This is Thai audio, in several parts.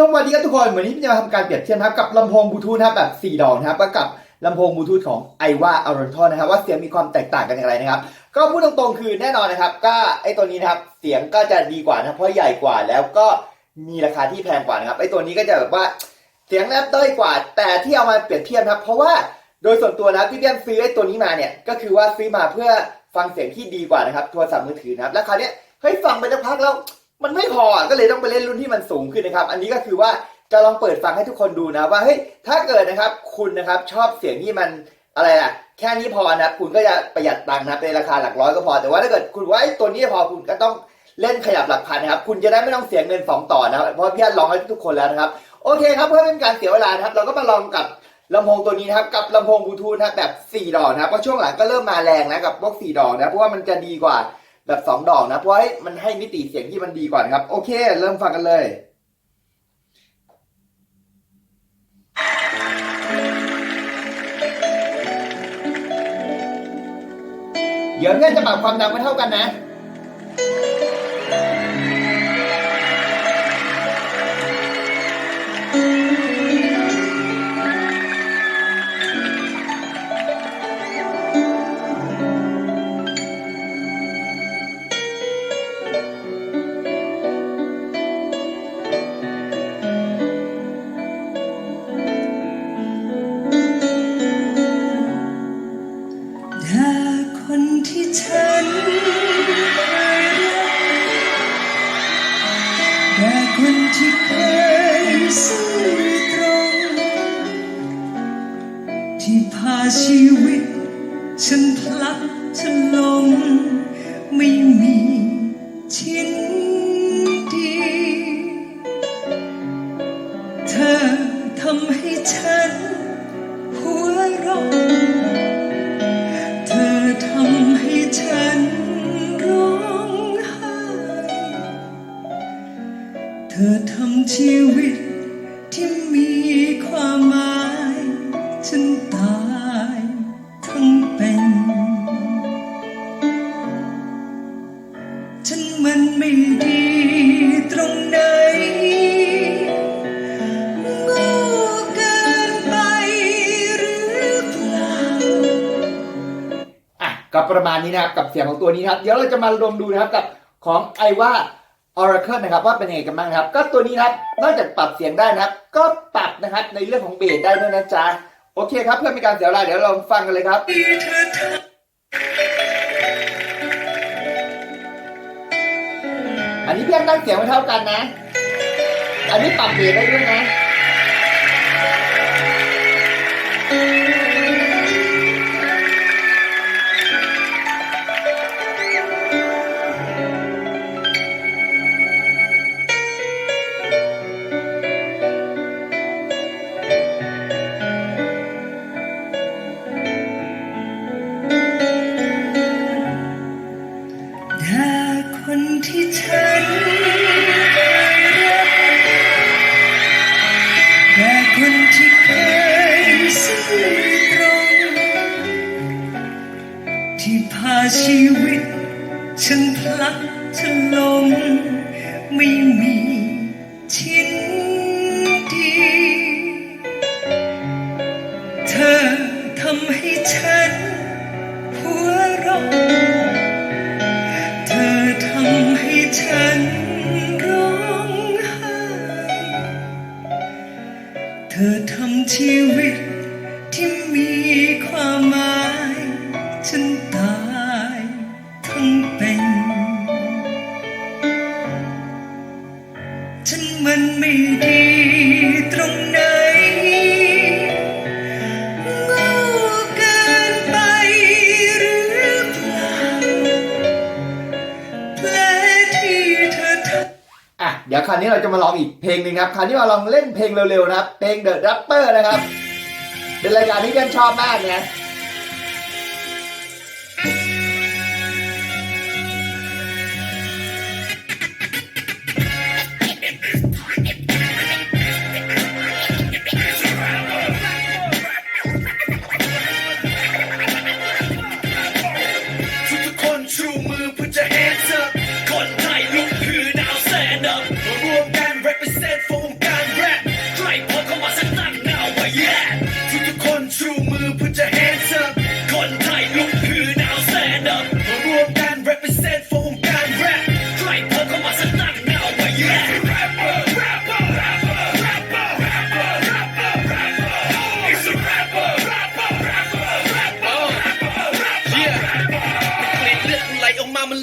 สวัสดีครับทุกคนวันนี้พี่จะมาทำการเปรียบเทียบนะครับกับลำโพงบลูทูธนะครับแบบ4ดอกนะครับกับลำโพงบลูทูธของ i w a a r o n t o n นะครับว่าเสียงมีความแตกต่างกันอย่างไรนะครับ ก็พูดตรงๆคือแน่นอนนะครับ ก็ไอตัวนี้นะครับเสียงก็จะดีกว่านะเพราะใหญ่กว่าแล้วก็มีราคาที่แพงกว่านะครับไอตัวนี้ก็จะแบบว่าเสียงแรปต้อยกว่า แต่ที่เอามาเปรียบเทียบนะครับ เพราะว่าโดยส่วนตัวนะครับที่พี่แอมซื้อไอตัวนี้มาเนี่ยก็คือว่าซื้อมาเพื่อฟังเสียงที่ดีกว่านะครับโทรศัพท์มือถือนะครับแล้วคาเนี้ยเฮ้ยฟังไปสักพักแล้ว มันไม่พอก็เลยต้องไปเล่นรุ่นที่มันสูงขึ้นนะครับ อันนี้ก็คือว่าจะลองเปิดฟังให้ทุกคนดูนะว่าเฮ้ยถ้าเกิดนะครับคุณนะครับชอบเสียงที่มันอะไรอะแค่นี้พอนะครับคุณก็จะประหยัดตังค์นะในราคาหลักร้อยก็พอ แต่ว่าถ้าเกิดคุณว่าไอ้ตัวนี้พอคุณก็ต้องเล่นขยับหลักพันนะครับ คุณจะได้ไม่ต้องเสียเงินสองต่อนะครับเพราะพี่อันลองให้ทุกคนแล้วนะครับ โอเคครับเพื่อเป็นการเสียเวลานะครับ เราก็มาลองกับลำโพงตัวนี้นะครับกับลำโพงบลูทูธนะครับแบบ 4 ดอกนะครับเพราะช่วงหลังก็เริ่มมาแรงนะกับพวก4ดอกนะเพราะว่ามันจะดีกว่า แบบสองดอกนะ เพราะให้มันให้มิติเสียงที่มันดีกว่านครับ โอเค เริ่มฟังกันเลยเดี๋ยวเนี่ยจะปรับความดังไม่เท่ากันนะ ที่พาชีวิต ฉันพลัดฉันลงไม่มีชิ้น ประมาณนี้นะครับกับเสียงของตัวนี้นะครับ เดี๋ยวเราจะมาลองดูนะครับกับของ i w a Oracle นะครับว่าเป็นยังไงกันบ้างครับ ก็ตัวนี้นะครับนอกจากปรับเสียงได้นะครับ ก็ปรับนะครับในเรื่องของเบสได้ด้วยนะจ๊ะโอเคครับเพื่อไม่การเสียเวลาเดี๋ยวเราฟังกันเลยครับอทอันนี้เพียงตั้งเสียงไม่เท่ากันนะ อันนี้ปรับเบสได้ด้วยนะ ชีวิตฉันพลัดฉันลงไม่มีที่ มันไม่ดีตรงไหนโง่เกินไปหรือเปล่าแผลที่เธอทอะเดี๋ยวคราวนี้เราจะมาลองอีกเพลงหนึ่งครับคราวนี้มาลองเล่นเพลงเร็วๆนะครับ เพลง The Rapper นะครับ เป็นรายการที่เพื่อนชอบมากนะ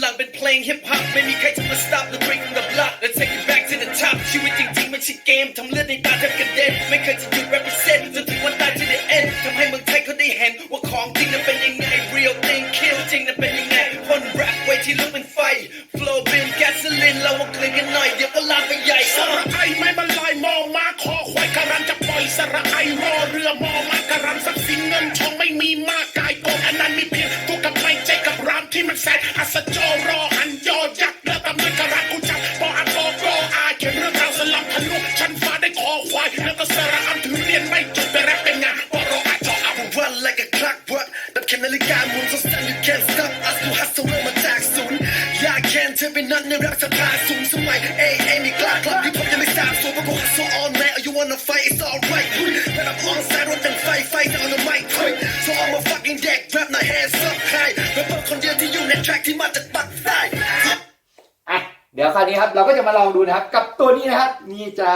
I've been playing hip hop. Many kites will stop the break the block. Let's take it back to the top. She would think too much, she gammed. I'm living by the dead. My kites to represent the three one die to the end. Come high, my tight, could they hand? We're calm, ding the bending night. Real thing, kill, ding the bending night. One rap, way to live and fight. Flow, bin, gasoline, low, and clinging night. Yep, a lot of yikes. Uh, I'm a ที่มั คราวนี้ครับ เราก็จะมาลองดูนะครับ กับตัวนี้นะครับ นี่จ้า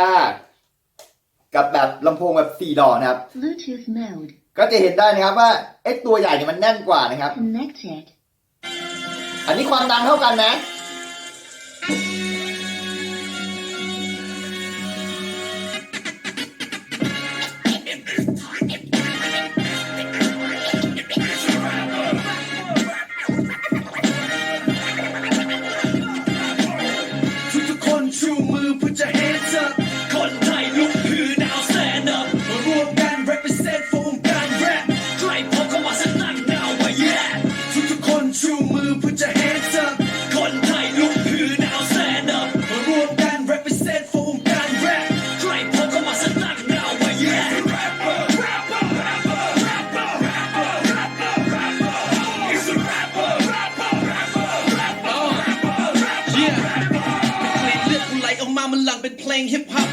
กับแบบลำโพงแบบสี่ดอกนะครับ Bluetooth mode ก็จะเห็นได้นะครับว่าไอ้ตัวใหญ่เนี่ยมันแน่นกว่านะครับ connected. อันนี้ความดังเท่ากันนะ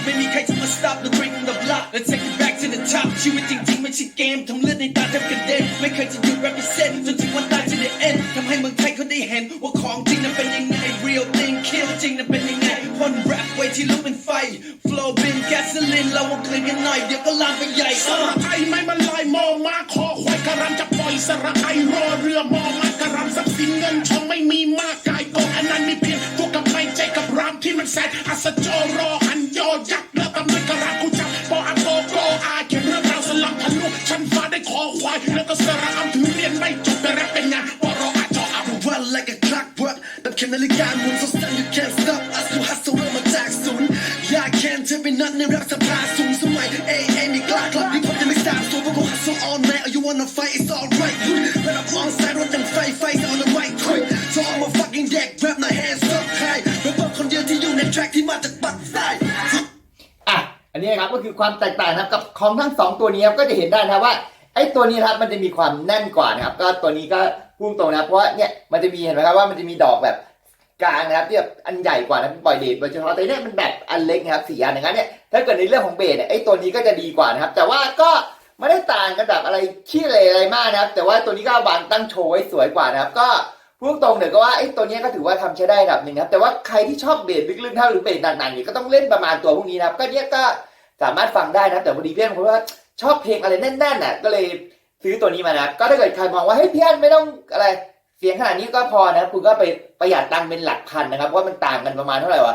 เพลงฮิปฮอปไม่มีใครจะมา stop the dream from the block Let's take it back to the top ชีวิตจริงๆไม่ใช่เกมทำเลือดในตาแทบกระเด็นไม่เคยจะหยุด represent จนถึงวันตายที่ the end ทำให้เมืองไทยเขาได้เห็นว่าของจริงนั้นเป็นยังไง real thing kill จริงนั้นเป็นยังไงคนแรปไว้ที่ลุกเป็นไฟ flow เป็น gasoline เรามาเคลียร์กันหน่อยเดี๋ยวก็ลามไปใหญ่สระไอไม่บรรลายมองมาคอควายการันจะปล่อยสระไอรอเรือมอมาการันทรัพย์สินเงินทองไม่มีมากกายโกงอันนั้นมีเพียงตัวกับไม่ใจกับรามที่มันแสนอัศจรรยอายแล้วก็สระอัมถือเรียนไม่จบไปแรปเป็นงานปอรออาจออา run like a clockwork ดับเข็มนาฬิกาหมุน so stand you can't stop us to hustle เริ่มมาจากศูนย์อยากแค้นเธอเป็นนักในรักสภาสูงสมัย เอ้เอ้มีกล้าคลับที่ผมยังไม่ทราบส่วนพวกกู hustle all night you wanna fight it's alright but I'm on side รถยังไฟไฟ on the mic so I'm a fucking deck rap หน่อย hands up high เป็นคนเดียวที่อยู่ใน track ที่มาจากปักใต้อะอันนี้นะครับก็คือความแตกต่างนะครับกับของทั้งสองตัวนี้ครับก็จะเห็นได้นะว่า ไอ้ตัวนี้ครับมันจะมีความแน่นกว่านะครับ ก็ตัวนี้ก็พุ่งตรงนะครับเพราะว่าเนี่ยมันจะมีเห็นไหมครับว่ามันจะมีดอกแบบกลางนะครับที่แบบอันใหญ่กว่านะเป็นปล่อยเดทโดยเฉพาะแต่เนี่ยมันแบบอันเล็กนะครับสี่อันอย่างนั้นเนี่ยถ้าเกิดในเรื่องของเบสเนี่ยไอ้ตัวนี้ก็จะดีกว่านะครับ แต่ว่าก็ไม่ได้ต่างกันแบบอะไรขี้เลยอะไรมากนะครับ แต่ว่าตัวนี้ก็วางตั้งโชว์ไว้สวยกว่านะครับ ก็พูดตรงเนี่ยก็ว่าไอ้ตัวนี้ก็ถือว่าทำใช้ได้ระดับหนึ่งนะครับ แต่ว่าใครที่ชอบเบสลึกๆเท่าหรือเบสหนักๆเนี่ยก็ต้องเล่นประมาณตัวพวกนี้นะครับ ก็เนี่ยก็สามารถฟังได้นะแต่พอดีเพื่อนผมว่า ชอบเพลงอะไรแน่นๆน่ะก็เลยซื้อตัวนี้มานะก็ถ้าเกิดใครมองว่าเฮ้ยพี่อันไม่ต้องอะไรเสียงขนาดนี้ก็พอนะคุณก็ไปประหยัดตังค์เป็นหลักพันนะครับเพราะว่ามันต่างกันประมาณเท่าไหร่วะ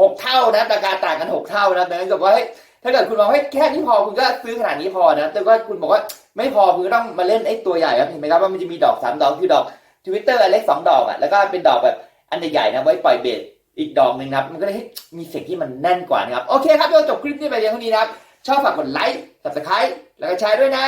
หกเท่านะราคาต่างกันหกเท่านะดังนั้นก็ว่าเฮ้ยถ้าเกิดคุณมองว่าแค่นี้พอคุณก็ซื้อขนาดนี้พอนะแต่ว่าคุณบอกว่าไม่พอคุณก็ต้องมาเล่นไอ้ตัวใหญ่ครับเห็นไหมครับว่ามันจะมีดอกสามดอกคือดอกทวิตเตอร์เล็กสองดอกอะแล้วก็เป็นดอกแบบอันใหญ่ๆนะไว้ปล่อยเบสอีกดอกหนึ่งนะครับมันก็เลยมีเสียงที่มันแน่นกว่านะครับโอเคครับเดี๋ยวจบคลิปนี้ไปเพียงเท่านี้นะครับ ชอบฝากกดไลค์ subscribe แล้วก็แชร์ด้วยนะ